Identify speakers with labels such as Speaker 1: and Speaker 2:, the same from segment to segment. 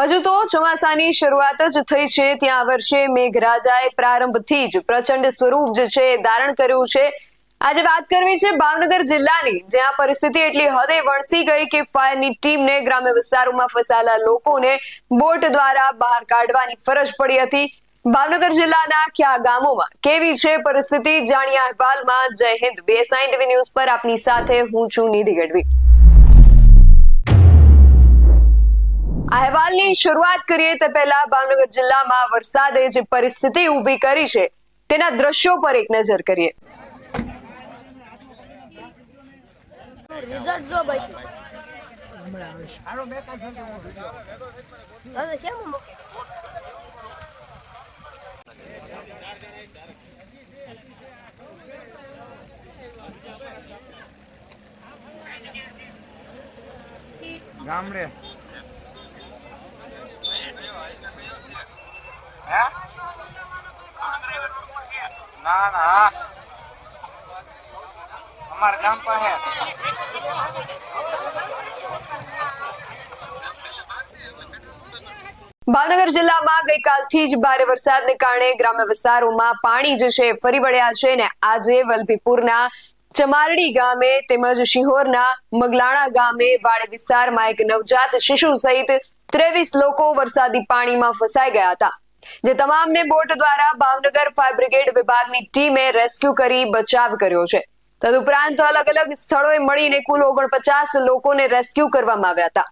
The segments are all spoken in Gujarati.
Speaker 1: હજુ તો ચોમાસાની શરૂઆત જ થઈ છે. ત્યાં વર્ષે મેઘરાજાએ પ્રારંભથી જ પ્રચંડ સ્વરૂપ જે છે ધારણ કર્યું છે. આજે વાત કરવી છે ભાવનગર જિલ્લાની, જ્યાં પરિસ્થિતિ એટલી હદે વણસી ગઈ કે ફાયરની ટીમને ગ્રામ્ય વિસ્તારોમાં ફસાયેલા લોકોને બોટ દ્વારા બહાર કાઢવાની ફરજ પડી હતી. ભાવનગર જિલ્લાના કયા ગામોમાં કેવી છે પરિસ્થિતિ જાણ્યા અહેવાલમાં જય હિન્દ. બીએસઆઈ ટીવી ન્યૂઝ પર આપની સાથે હું છું નિધિ ગઢવી. અહેવાલની શરૂઆત કરીએ તે પહેલા ભાવનગર જિલ્લામાં વરસાદે જે પરિસ્થિતિ ઊભી કરી છે તેના દ્રશ્યો પર એક નજર કરીએ.
Speaker 2: રિઝલ્ટ જો ભાઈ
Speaker 3: ગામડે. ના ના. અમાર ગામ પાસે
Speaker 1: ભાવનગર જિલ્લામાં ગઈકાલથી જ ભારે વરસાદને કારણે ગ્રામ્ય વિસ્તારોમાં પાણી જે છે ફરી વળ્યા છે ને આજે વલભીપુરના ચમારડી ગામે તેમજ શિહોરના મગલાણા ગામે વાડે વિસ્તારમાં એક નવજાત શિશુ સહિત ત્રેવીસ લોકો વરસાદી પાણીમાં ફસાઈ ગયા હતા. જે તમામને બોટ દ્વારા ભાવનગર ફાયર બ્રિગેડ વિભાગની ટીમે રેસ્ક્યુ કરી બચાવ કર્યો છે. તદુપરાંત અલગ અલગ સ્થળોએ મળીને કુલ ઓગણપચાસ લોકોને રેસ્ક્યુ કરવામાં આવ્યા હતા.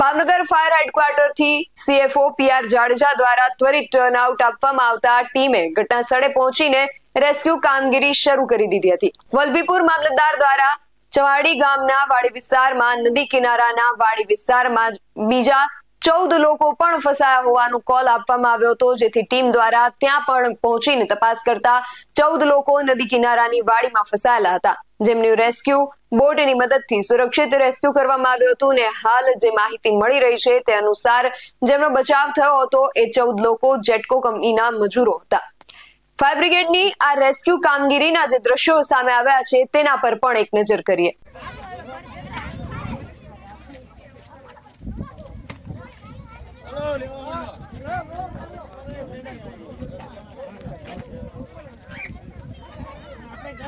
Speaker 1: ભાવનગર ફાયર હેડક્વાર્ટરથી સીએફઓ પીઆર જાડેજા દ્વારા ત્વરિત ટર્નઆઉટ આપવામાં આવતા ટીમે ઘટના સ્થળે પહોંચીને રેસ્ક્યુ કામગીરી શરૂ કરી દીધી હતી. વલભીપુર મામલતદાર દ્વારા ચવાડી ગામના વાડી વિસ્તારમાં, નદી કિનારાના વાડી વિસ્તારમાં બીજા ચૌદ લોકો પણ ફસાયા હોવાનો કોલ આપવામાં આવ્યો હતો. જેથી ટીમ દ્વારા ત્યાં પણ પહોંચીને તપાસ કરતા ચૌદ લોકો નદી કિનારાની વાડીમાં ફસાયેલા હતા. જેમનું રેસ્ક્યુ બોટની મદદથી સુરક્ષિત રેસ્ક્યુ કરવામાં આવ્યું હતું ને હાલ જે માહિતી મળી રહી છે તે અનુસાર જેમનો બચાવ થયો હતો એ ચૌદ લોકો જેટકો કંપનીના મજૂરો હતા. ફાયર બ્રિગેડની આ રેસ્ક્યુ કામગીરીના જે દ્રશ્યો સામે આવ્યા છે તેના પર પણ એક નજર કરીએ.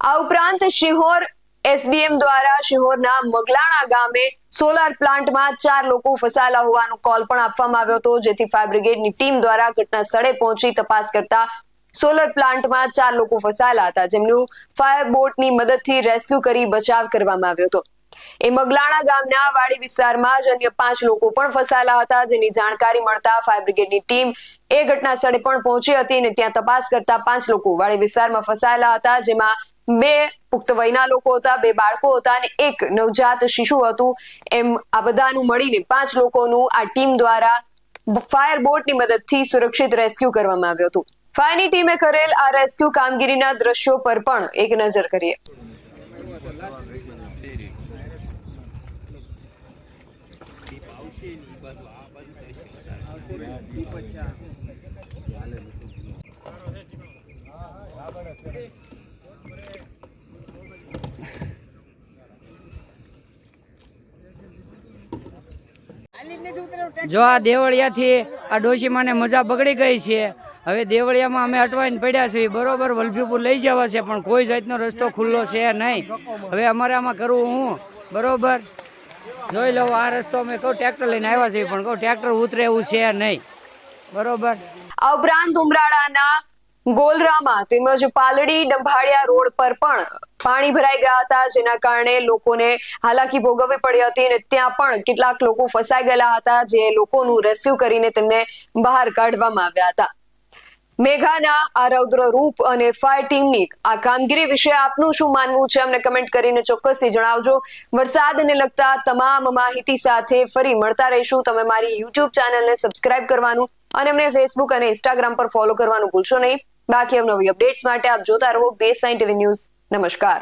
Speaker 1: આ ઉપરાંત શિહોર એસડીએમ દ્વારા શિહોરના મગલાણા ગામે સોલાર પ્લાન્ટમાં ચાર લોકો ફસાયેલા હોવાનો કોલ પણ આપવામાં આવ્યો હતો, જેથી ફાયર બ્રિગેડની ટીમ દ્વારા ઘટના સ્થળે પહોંચી તપાસ કરતા સોલર પ્લાન્ટમાં ચાર લોકો ફસાયેલા હતા, જેમનું ફાયર બોટની મદદથી રેસ્ક્યુ કરી બચાવ કરવામાં આવ્યો હતો. એ મગલાણા ગામના વાડી વિસ્તારમાં જ અન્ય પાંચ લોકો પણ ફસાયેલા હતા, જેની જાણકારી મળતા ફાયર બ્રિગેડની ટીમ એ ઘટના સ્થળે પણ પહોંચી હતી અને ત્યાં તપાસ કરતા પાંચ લોકો વાડી વિસ્તારમાં ફસાયેલા હતા, જેમાં બે પુખ્ત વયના લોકો હતા, બે બાળકો હતા અને એક નવજાત શિશુ હતું. એમ આ બધાનું મળીને પાંચ લોકોનું આ ટીમ દ્વારા ફાયર બોટની મદદથી સુરક્ષિત રેસ્ક્યુ કરવામાં આવ્યું હતું. ફાયરની ટીમે કરેલ આ રેસ્ક્યુ કામગીરીના દ્રશ્યો પર પણ એક નજર કરીએ.
Speaker 4: જો આ દેવળિયાથી આ ડોશીમાને મજા બગડી ગઈ છે.
Speaker 2: હવે દેવળિયામાં અમે અટવાઈને પડ્યા છીએ. બરોબર વલભીપુર લઈ જવા છે પણ કોઈ જાતનો રસ્તો ખુલ્લો છે નહીં. હવે અમારે આમાં કરવું હું? બરોબર. જોઈ લો, આ રસ્તો અમે કહું ટ્રેક્ટર લઈને આવ્યા છીએ, પણ કહું ટ્રેક્ટર ઉતરે એવું છે નહીં. બરોબર?
Speaker 1: આ ઉપરાંત ઉમરાળાના ગોલરામાં તેમજ પાલડી ડંભાળિયા રોડ પર પણ પાણી ભરાઈ ગયા હતા, જેના કારણે લોકોને હાલાકી ભોગવવી પડી હતી અને ત્યાં પણ કેટલાક લોકો ફસાઈ ગયેલા હતા, જે લોકોનું રેસ્ક્યુ કરીને તેમને બહાર કાઢવામાં આવ્યા હતા. મેઘાના આ રૌદ્ર રૂપ અને ફાયર ટીમની આ કામગીરી વિશે આપનું શું માનવું છે? અમને કમેન્ટ કરીને ચોક્કસથી જણાવજો. વરસાદને લગતા તમામ માહિતી સાથે ફરી મળતા રહીશું. તમે મારી યુટ્યુબ ચેનલને સબસ્ક્રાઇબ કરવાનું અને અમને ફેસબુક અને ઇન્સ્ટાગ્રામ પર ફોલો કરવાનું ભૂલશો નહીં. બાકી અવનવી અપડેટ્સ માટે આપ જોતા રહો. બે સાઇન ટીવી ન્યૂઝ નમસ્કાર.